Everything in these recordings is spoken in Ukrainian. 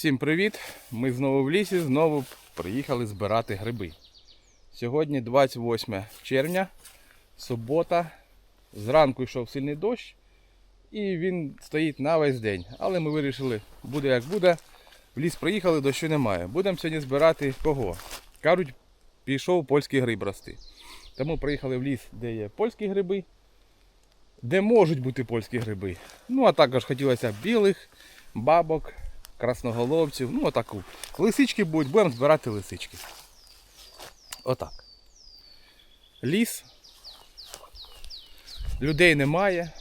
Всім привіт! Ми знову в лісі, знову приїхали збирати гриби. Сьогодні 28 червня, субота. Зранку йшов сильний дощ і він стоїть на весь день. Але ми вирішили, буде як буде. В ліс приїхали, дощу немає. Будемо сьогодні збирати кого? Кажуть, пішов польський гриб рости. Тому приїхали в ліс, де є польські гриби, де можуть бути польські гриби. Ну а також хотілося білих, бабок, красноголовців, ну отаку. Лисички будуть, будемо збирати лисички. Отак. Ліс. Людей немає.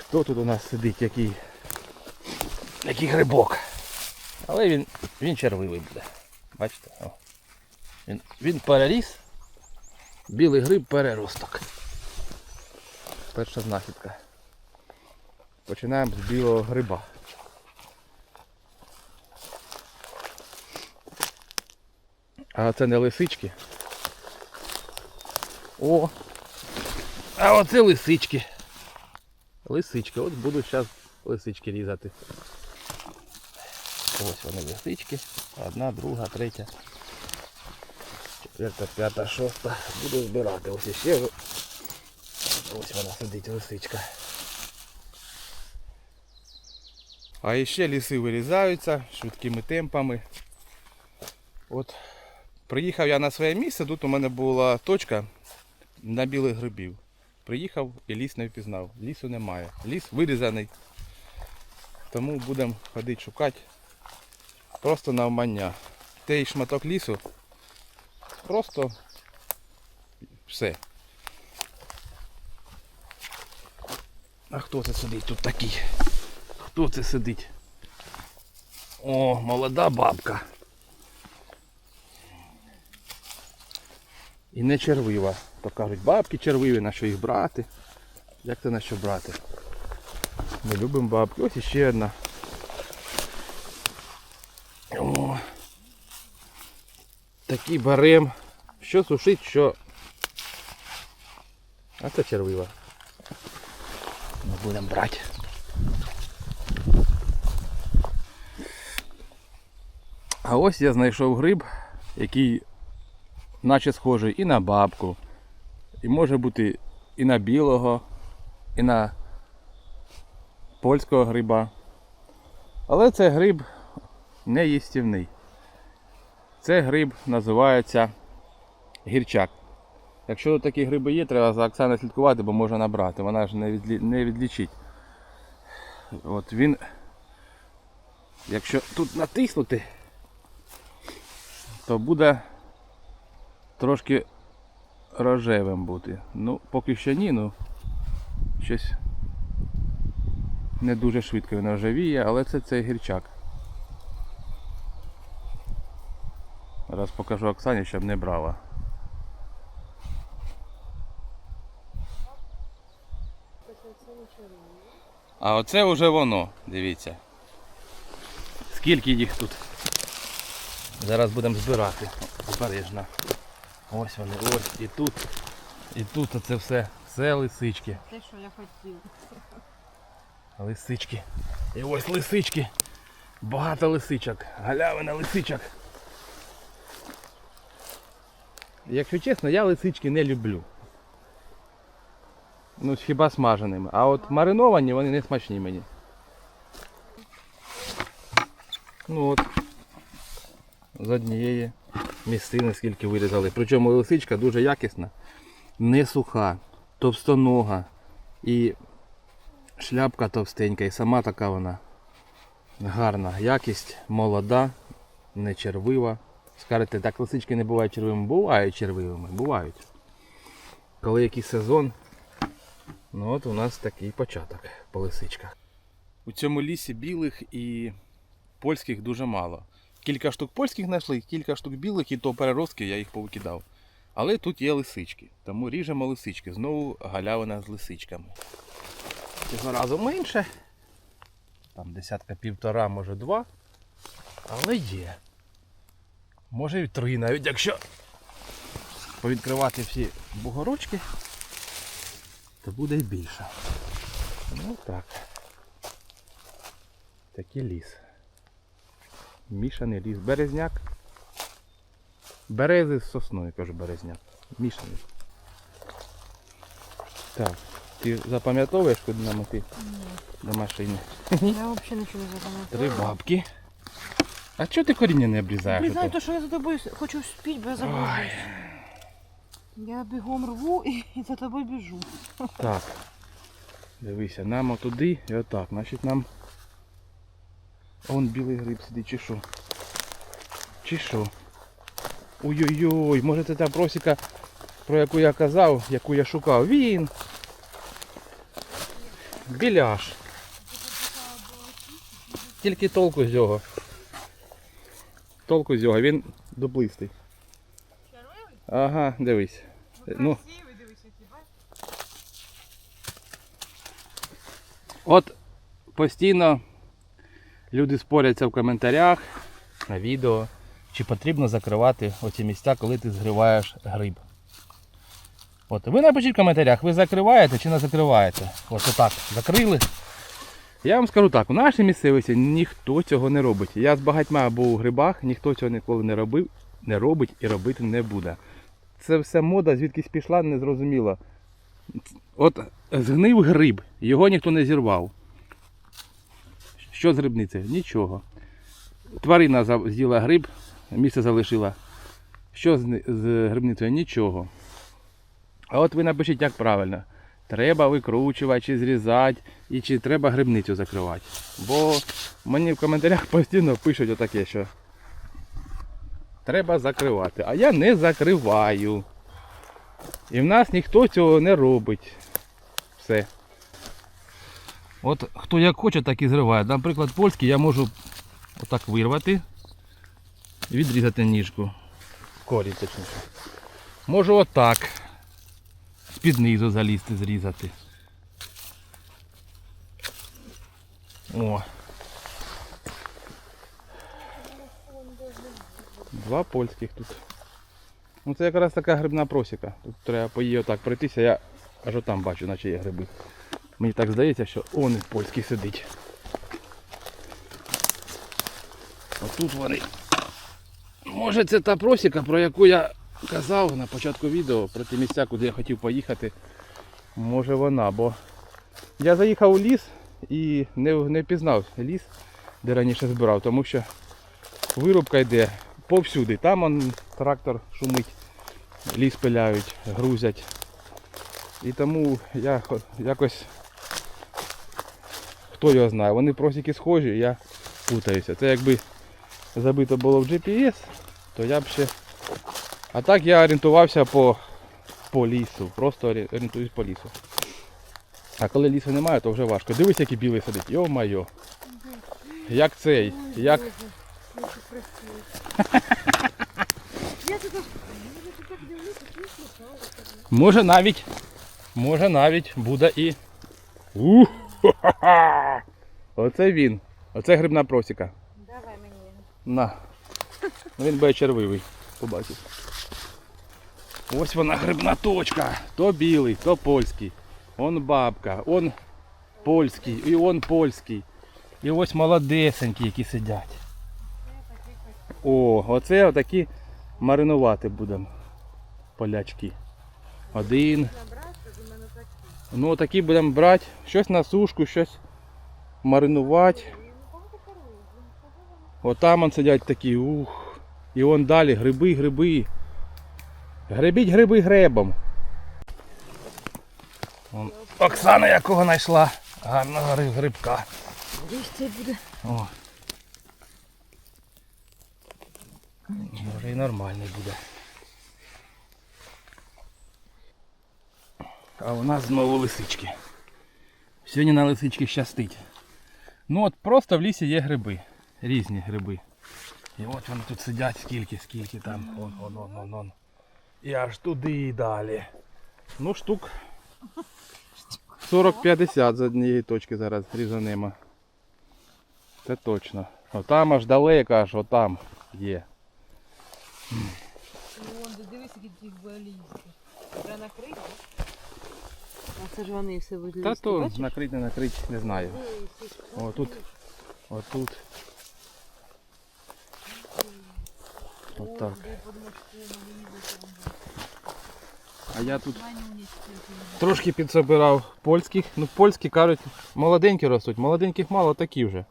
Хто тут у нас сидить, який, який грибок? Але він, він червивий буде. Бачите? О. Він, він переріс. Білий гриб переросток. Перша знахідка. Починаємо з білого гриба. А це не лисички. О! А оце лисички. Лисички. От буду зараз лисички різати. Ось вони лисички. Одна, друга, третя. Четверта, п'ята, шоста. Буду збирати. Ось іще. Ось вона сидить, лисичка. А ще ліси вирізаються швидкими темпами. От приїхав я на своє місце, тут у мене була точка на білих грибів. Приїхав і ліс не впізнав. Лісу немає. Ліс вирізаний. Тому будемо ходити шукати просто навмання. Той шматок лісу просто все. А хто це сидить тут такий? Хто це сидить? О, молода бабка. І не червива. То кажуть, бабки червиві, на що їх брати. Як це на що брати? Ми любимо бабки. Ось іще одна. О. Такий барем. Що сушить, що. А це червива. Ми будемо брати. А ось я знайшов гриб, який наче схожий і на бабку, і може бути і на білого, і на польського гриба. Але це гриб не їстівний. Це гриб називається гірчак. Якщо такі гриби є, треба за Оксаною слідкувати, бо може набрати. Вона ж не, відлі... не відлічить. От він, якщо тут натиснути, то буде трошки рожевим бути. Ну, поки що ні, ну щось не дуже швидко він рожевіє, але це цей гірчак. Зараз покажу Оксані, щоб не брала. А оце вже воно, дивіться. Скільки їх тут. Зараз будемо збирати. Обережно. Ось вони, ось і тут. І тут оце все. Все лисички. Те, що я хотів. Лисички. І ось лисички. Багато лисичок. Галявина лисичок. Якщо чесно, я лисички не люблю. Ну, хіба смаженими. А от мариновані вони не смачні мені. Ну от. З однієї місцини скільки вирізали. Причому лисичка дуже якісна, не суха, товстонога і шляпка товстенька, і сама така вона гарна. Якість молода, не червива. Скажете, так лисички не бувають червивими. Бувають червивими, бувають. Коли якийсь сезон, ну от у нас такий початок по лисичках. У цьому лісі білих і польських дуже мало. Кілька штук польських знайшли, кілька штук білих і то переростки я їх повикидав. Але тут є лисички, тому ріжемо лисички. Знову галявина з лисичками. Цього разу менше. Там десятка півтора, може два. Але є. Може і три, навіть якщо повідкривати всі бугорочки, то буде і більше. Ну так. такий ліс. Мішаний ліс. Березняк. Берези з сосною, кажу березняк. Мішаний. Так, ти запам'ятовуєш, куди нам іти до машини? Я взагалі нічого не запам'ятала. Три бабки. А чого ти коріння не обрізаєш? Ото? то, що я за тобою хочу вспіть, бо я заблужусь. Я бігом рву і, і за тобою біжу. Так. Дивися, нам отуди і отак. Значить нам. Он білий гриб сидить, чи що? Чи що? Ой-ой-ой, може це та просіка, про яку я казав, яку я шукав. Він. Біляш. Тільки толку з його. Толку з його, він дуплистий. Ага, дивись. Ну, От постійно люди споряться в коментарях на відео, чи потрібно закривати оці місця, коли ти згриваєш гриб. От ви напишіть в коментарях, ви закриваєте чи не закриваєте. Ось отак закрили. Я вам скажу так, у нашій місцевості ніхто цього не робить. Я з багатьма був у грибах, ніхто цього ніколи не робив, не робить і робити не буде. Це все мода, звідкись пішла, не зрозуміло. От згнив гриб, його ніхто не зірвав. Що з грибницею? Нічого. Тварина з'їла гриб, місце залишила. Що з, з грибницею? Нічого. А от ви напишіть, як правильно. Треба викручувати чи зрізати, і чи треба грибницю закривати. Бо мені в коментарях постійно пишуть отаке, що треба закривати. А я не закриваю. І в нас ніхто цього не робить. Все. От хто як хоче, так і зриває. Наприклад, польський я можу отак вирвати і відрізати ніжку. Корінь точніше. Можу отак. З-під низу залізти, зрізати. О. Два польських тут. Ну це якраз така грибна просіка. Тут треба по її отак пройтися, я аж отам бачу, наче є гриби. Мені так здається, що он польський сидить. Отут вони. Може це та просіка, про яку я казав на початку відео, про ті місця, куди я хотів поїхати. Може вона, бо я заїхав у ліс і не, не впізнав ліс, де раніше збирав, тому що вирубка йде повсюди. Там он трактор шумить, ліс пиляють, грузять. І тому я якось хто його знає, вони просіки схожі, я путаюся. Це якби забито було в GPS, то я б ще. А так я орієнтувався по, по лісу. Просто орі- орієнтуюсь по лісу. А коли лісу немає, то вже важко. Дивись, який білий сидить. Йо-майо. Як цей, як. Може навіть. Може навіть буде і. Ух! Ха-ха-ха! Оце він. Оце грибна просіка. Давай мені. На. Ну, Він буде червивий. Побачиш. Ось вона грибна точка. То білий, то польський. Он бабка, он польський, і он польський. І ось молодесенькі, які сидять. О, оце отакі маринувати будемо. Полячки. Один. Ну отакі будемо брати. Щось на сушку, щось маринувати. Отам он сидять такі, ух. І он далі гриби, гриби. Гребіть гриби гребом. Вон Оксана якого знайшла. Гарного грибка. Це буде. О. Може і нормальний буде. А у нас знову лисички. Сьогодні на лисички щастить. Ну от просто в лісі є гриби. Різні гриби. І от вони тут сидять скільки, скільки там. Вон, вон, вон, вон, вон. І аж туди і далі. Ну штук 40-50 з однієї точки зараз різанемо. Це точно. Отам аж далеко, аж отам є. Вон, дивись, які ті болізки. Треба накрити. А це ж вони все будуть Та лізти, то бачиш? накрить, не накрить, не знаю. О, тут Отут. Отак. А я тут трошки підсобирав польських. Ну, польські кажуть, молоденькі ростуть, молоденьких мало такі вже.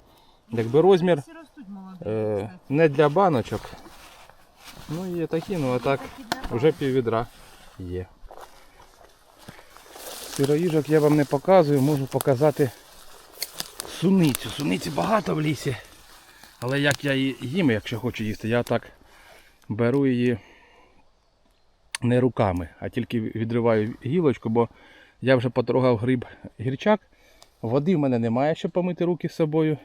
Якби розмір Всі ростуть молоді. е, не для баночок. Ну є такі, ну а так вже піввідра є. Сироїжок я вам не показую, можу показати суницю. Суниці багато в лісі. Але як я її їм, якщо хочу їсти, я так беру її не руками, а тільки відриваю гілочку, бо я вже потрогав гриб гірчак. Води в мене немає, щоб помити руки з собою.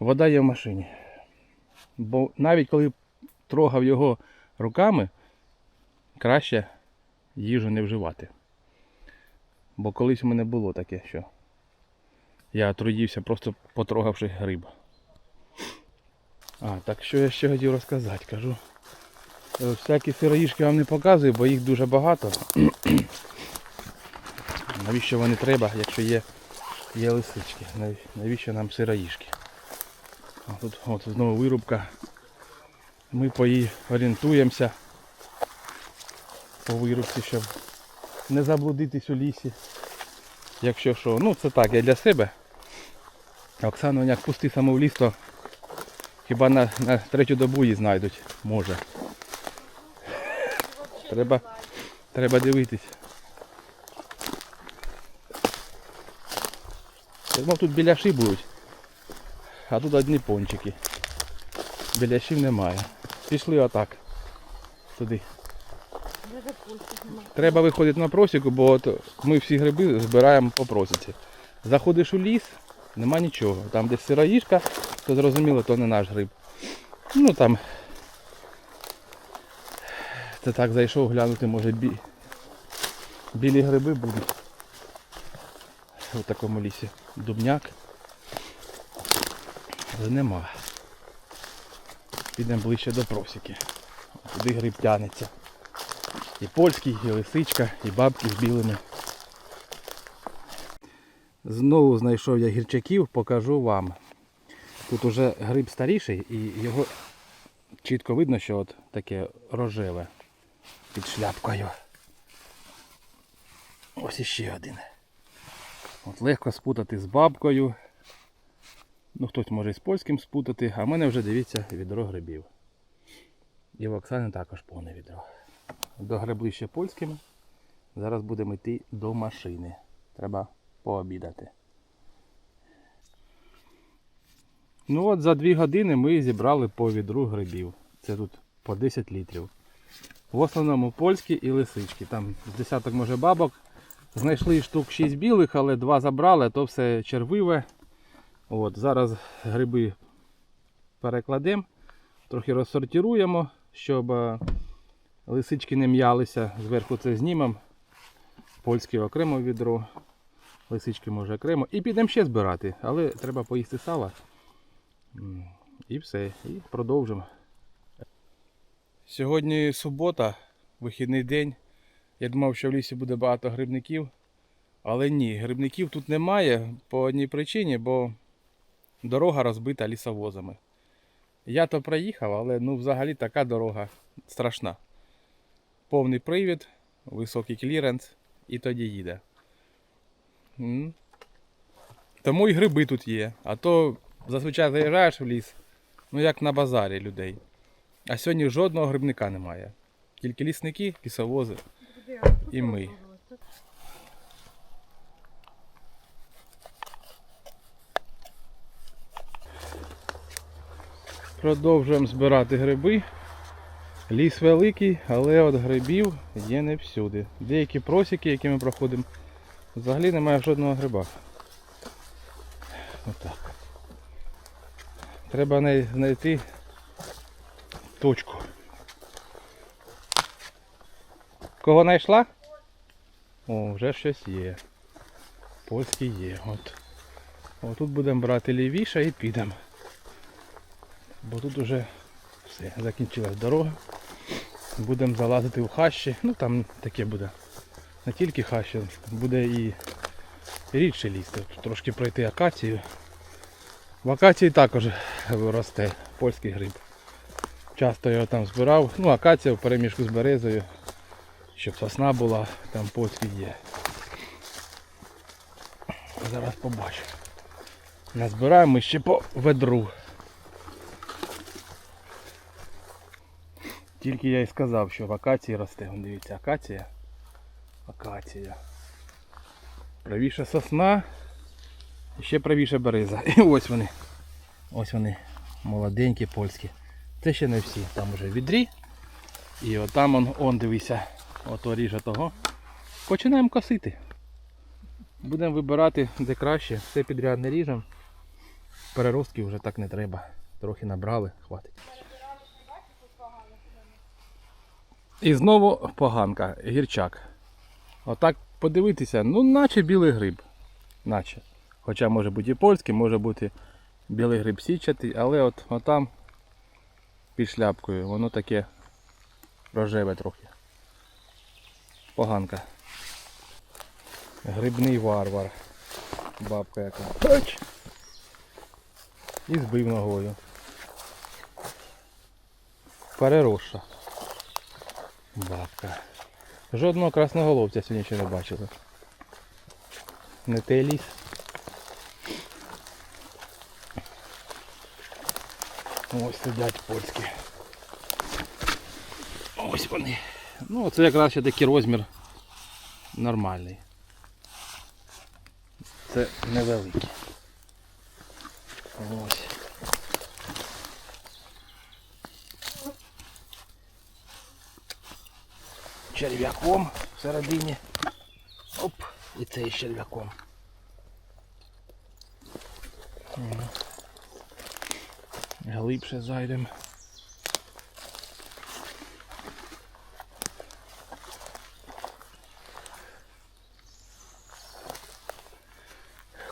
Вода є в машині. Бо навіть коли трогав його руками, краще їжу не вживати. Бо колись у мене було таке, що я отруївся, просто потрогавши гриб. А, так що я ще хотів розказати, кажу. е, Всякі сироїшки вам не показую, бо їх дуже багато. Навіщо вони треба, якщо є, є лисички? Навіщо нам сироїшки? А тут от знову вирубка. Ми по їй орієнтуємося по вирубці, щоб не заблудитись у лісі. Якщо що, ну це так, я для себе. Оксану як пусти саму в ліс, то хіба на, на третю добу її знайдуть, може. Треба, треба дивитись. Я думав, тут біляші будуть, а тут одні пончики. Біляшів немає. Пішли отак. Туди. Треба виходити на просіку, бо от ми всі гриби збираємо по просіці. Заходиш у ліс, нема нічого. Там десь сироїшка, то зрозуміло, то не наш гриб. Ну там. Це так зайшов глянути, може бі... білі гриби будуть. У такому лісі. Дубняк. Але нема. Підемо ближче до просіки. Туди гриб тянеться. І польський, і лисичка, і бабки з білими. Знову знайшов я гірчаків, покажу вам. Тут уже гриб старіший і його чітко видно, що от таке рожеве під шляпкою. Ось іще один. От легко спутати з бабкою. Ну хтось може і з польським спутати, а в мене вже дивіться відро грибів. І в Оксани також повне відро. Догребли ще польськими. Зараз будемо йти до машини. Треба пообідати. Ну от за 2 години ми зібрали по відру грибів. Це тут по 10 літрів. В основному польські і лисички. Там з десяток може бабок. Знайшли штук 6 білих, але 2 забрали, то все червиве. От, зараз гриби перекладемо, трохи розсортируємо, щоб е, лисички не м'ялися. Зверху це знімемо. Польське окремо відро. Лисички може окремо. І підемо ще збирати, але треба поїсти сала. І все. І продовжимо. Сьогодні субота, вихідний день. Я думав, що в лісі буде багато грибників. Але ні, грибників тут немає по одній причині, бо дорога розбита лісовозами. Я то проїхав, але ну взагалі така дорога страшна. Повний привід, високий кліренс і тоді їде. Тому і гриби тут є. А то зазвичай заїжджаєш в ліс, ну як на базарі людей. А сьогодні жодного грибника немає. Тільки лісники, лісовози. І ми. Продовжуємо збирати гриби. Ліс великий, але от грибів є не всюди. Деякі просіки, які ми проходимо, взагалі немає жодного гриба. Отак. Треба знайти точку. Кого знайшла? О, вже щось є. Польський є. От. О, тут будемо брати лівіше і підемо. Бо тут уже все, закінчилась дорога. Будемо залазити в хащі. Ну там таке буде. Не тільки хащі, буде і рідше ліс. Трошки пройти акацію. В акації також росте польський гриб. Часто його там збирав. Ну, акація в переміжку з березою. Щоб сосна була, там польський є. Зараз побачу. Назбираємо ще по ведру. Тільки я й сказав, що в акації росте. Вон дивіться, акація. Акація. Правіше сосна. І ще правіше береза. І ось вони. Ось вони. Молоденькі польські. Це ще не всі. Там уже відрі. І отам он, он дивися. Ото ріже того. Починаємо косити. Будемо вибирати де краще. Все підряд не ріжемо. Переростки вже так не треба. Трохи набрали, хватить. І знову поганка, гірчак. Отак подивитися, ну наче білий гриб. Наче. Хоча може бути і польський, може бути білий гриб січатий, але от отам під шляпкою воно таке рожеве трохи. Поганка. Грибний варвар. Бабка яка. Хоч. І збив ногою. Переросша. Бабка. Жодного красноголовця сьогодні ще не бачили. Не те ліс. Ось сидять польські. Ось вони. Ну це якраз ще такий розмір нормальний. Це невеликий. Ось. Черв'яком всередині. Оп, і цей з черв'яком. Глибше зайдемо.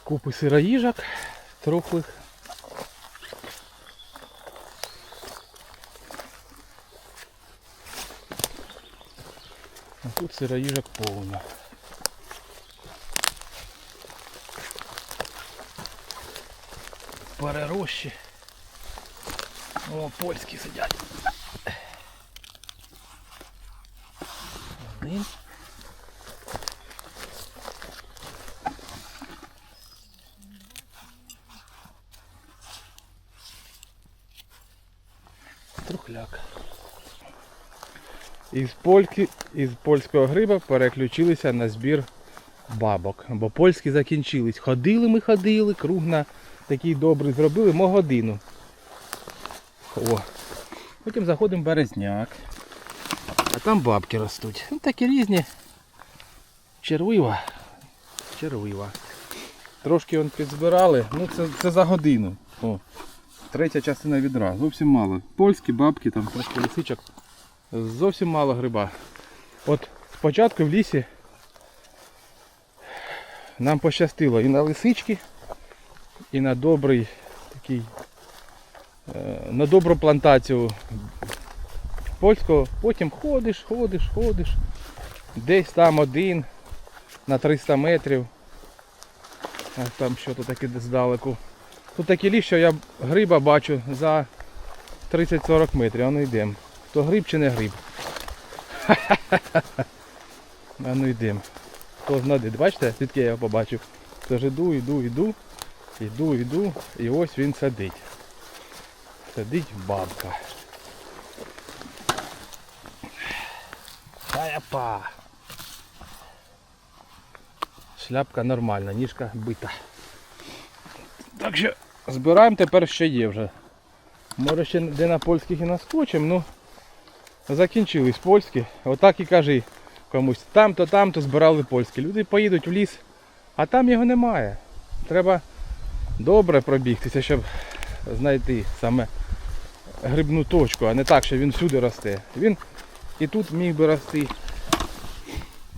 Купи сироїжок трухлих. Сироїжок повно. Перерощі. О, польські сидять. Один. Із, польки, із польського гриба переключилися на збір бабок. Бо польські закінчились. Ходили ми ходили, круг на такий добрий зробили, мо годину. О. Потім заходимо в березняк. А там бабки ростуть. Ну, такі різні. Червива. Червива. Трошки он підзбирали. Ну це, це за годину. О. Третя частина відра. Зовсім мало. Польські бабки, там трошки лисичок. Зовсім мало гриба. От спочатку в лісі нам пощастило і на лисички, і на добрий такий, е, на добру плантацію польського. Потім ходиш, ходиш, ходиш. Десь там один на 300 метрів. Там що то таке здалеку. Тут такий ліс, що я гриба бачу за 30-40 метрів, а ну йдемо. То гриб чи не гриб? А ну йдемо. Хто знаде, бачите, звідки я його побачив? Тож іду, іду, іду, іду, іду, і ось він сидить. Сидить бабка. Та-япа. Шляпка нормальна, ніжка бита. Так що збираємо тепер що є вже. Може ще де на польських і наскочимо, ну закінчились польські. Отак і кажи комусь. Там-то, там-то збирали польські. Люди поїдуть в ліс, а там його немає. Треба добре пробігтися, щоб знайти саме грибну точку, а не так, що він всюди росте. Він і тут міг би рости.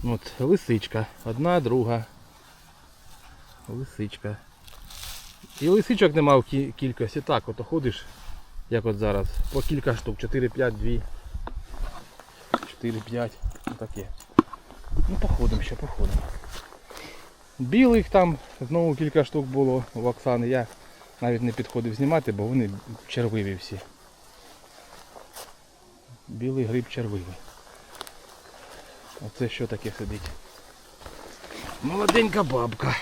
От, лисичка. Одна, друга. Лисичка. І лисичок нема в кі- кількості. Так, от ходиш, як от зараз, по кілька штук, 4, 5, 2. 4, 5. Отаке. Ну походимо ще, походимо. Білих там знову кілька штук було в Оксани. Я навіть не підходив знімати, бо вони червиві всі. Білий гриб червивий. Оце що таке сидить? Молоденька бабка.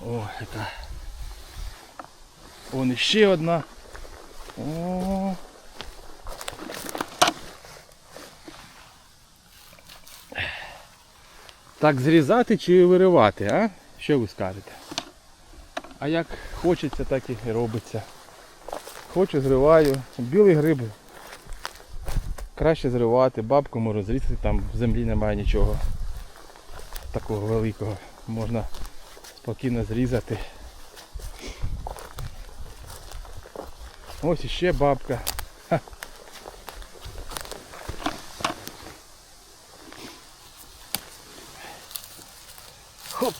О, яка. Вон іще одна. О. Так зрізати чи виривати, а? Що ви скажете? А як хочеться, так і робиться. Хочу зриваю. Білий гриб краще зривати, бабку можу зрізати, там в землі немає нічого такого великого. Можна спокійно зрізати. Ось іще бабка. Ха.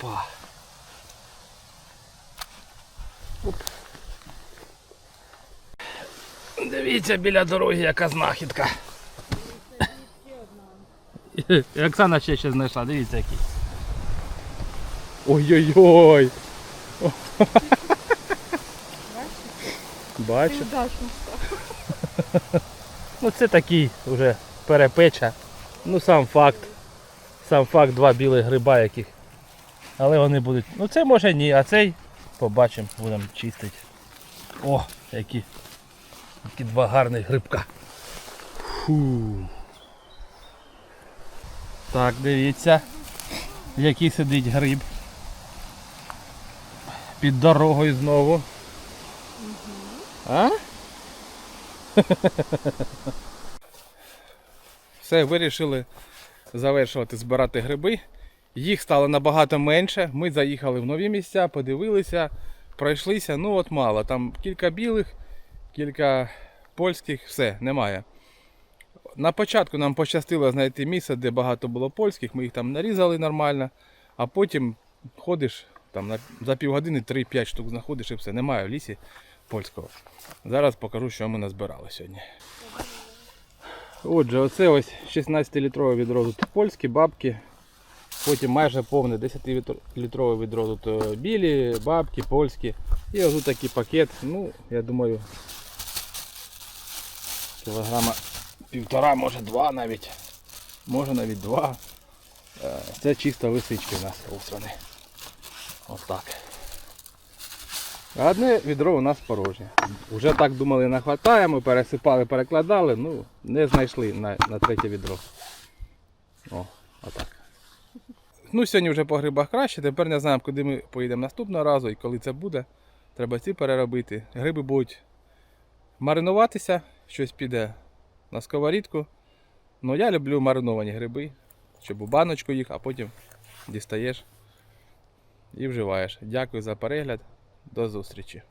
Хопа. Оп. Дивіться біля дороги, яка знахідка. І Оксана ще ще знайшла, дивіться який. Ой-ой-ой. Бачу. Ну це такий вже перепеча. Ну сам факт. Сам факт два білих гриба яких. Але вони будуть. Ну це може ні, а цей побачимо, будемо чистити. О, які, які два гарних грибка. Фу. Так, дивіться, який сидить гриб. Під дорогою знову. А? Все, вирішили завершувати збирати гриби. Їх стало набагато менше. Ми заїхали в нові місця, подивилися, пройшлися. Ну от мало. Там кілька білих, кілька польських, все, немає. На початку нам пощастило знайти місце, де багато було польських, ми їх там нарізали нормально, а потім ходиш там на, за півгодини 3-5 штук знаходиш і все. Немає в лісі польського. Зараз покажу, що ми назбирали сьогодні. Отже, оце ось 16-літрове відро тут польські, бабки. Потім майже повне 10-літрове відро тут е, білі, бабки, польські. І ось такий пакет. Ну, я думаю, кілограма півтора, може два навіть. Може навіть два. Е, Це чисто лисички у нас ось вони. Отак. А одне відро у нас порожнє. Уже так думали нахватаємо, пересипали, перекладали, ну не знайшли на, на третє відро. О, отак. Ну, сьогодні вже по грибах краще, тепер не знаємо, куди ми поїдемо наступного разу і коли це буде. Треба ці переробити. Гриби будуть маринуватися, щось піде на сковорідку. Ну я люблю мариновані гриби, щоб у баночку їх, а потім дістаєш і вживаєш. Дякую за перегляд. До зустрічі.